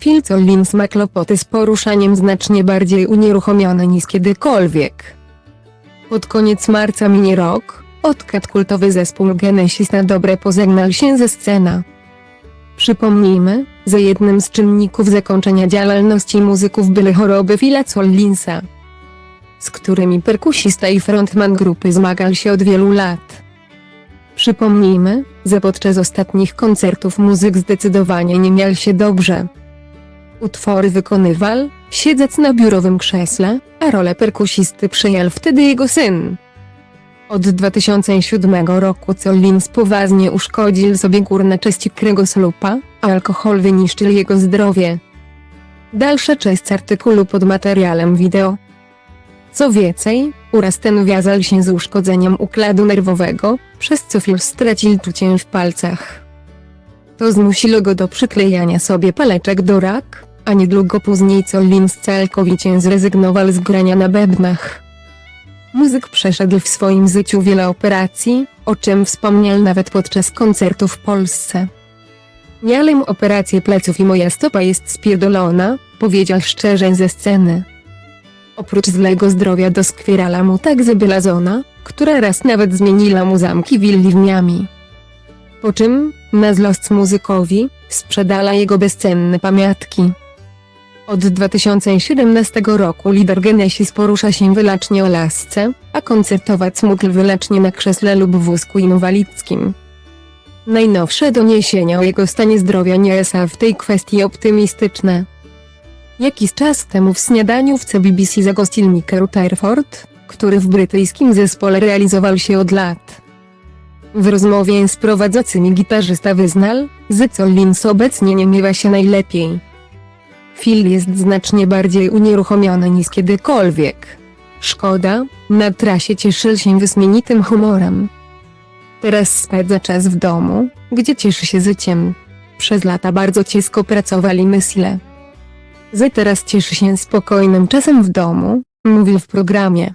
Phil Collins ma kłopoty z poruszaniem znacznie bardziej unieruchomiony niż kiedykolwiek. Pod koniec marca minie rok, odkąd kultowy zespół Genesis na dobre pożegnał się ze scena. Przypomnijmy, że jednym z czynników zakończenia działalności muzyków były choroby Phila Collinsa, z którymi perkusista i frontman grupy zmagał się od wielu lat. Przypomnijmy, że podczas ostatnich koncertów muzyk zdecydowanie nie miał się dobrze. Utwory wykonywał, siedząc na biurowym krześle, a rolę perkusisty przyjął wtedy jego syn. Od 2007 roku Collins poważnie uszkodził sobie górne części kręgosłupa, a alkohol wyniszczył jego zdrowie. Dalsza część artykułu pod materiałem wideo. Co więcej, uraz ten wiązał się z uszkodzeniem układu nerwowego, przez co Phil stracił czucie w palcach. To zmusiło go do przyklejania sobie paleczek do rak, a niedługo później Collins całkowicie zrezygnował z grania na bębnach. Muzyk przeszedł w swoim życiu wiele operacji, o czym wspomniał nawet podczas koncertu w Polsce. Miałem operację pleców i moja stopa jest spierdolona, powiedział szczerze ze sceny. Oprócz złego zdrowia doskwierala mu także była żona, która raz nawet zmieniła mu zamki willi w Miami. Po czym, na złość muzykowi, sprzedała jego bezcenne pamiątki. Od 2017 roku lider Genesis porusza się wyłącznie o lasce, a koncertować mógł wyłącznie na krześle lub wózku inwalidzkim. Najnowsze doniesienia o jego stanie zdrowia nie są w tej kwestii optymistyczne. Jakiś czas temu w śniadaniu w CBBC zagościł Mick Rutherford, który w brytyjskim zespole realizował się od lat. W rozmowie z prowadzącymi gitarzysta wyznał, że Collins obecnie nie miewa się najlepiej. Phil jest znacznie bardziej unieruchomiony niż kiedykolwiek. Szkoda, na trasie cieszył się wyśmienitym humorem. Teraz spędza czas w domu, gdzie cieszy się życiem. Przez lata bardzo ciężko pracowali myślę. Że teraz cieszy się spokojnym czasem w domu, mówił w programie.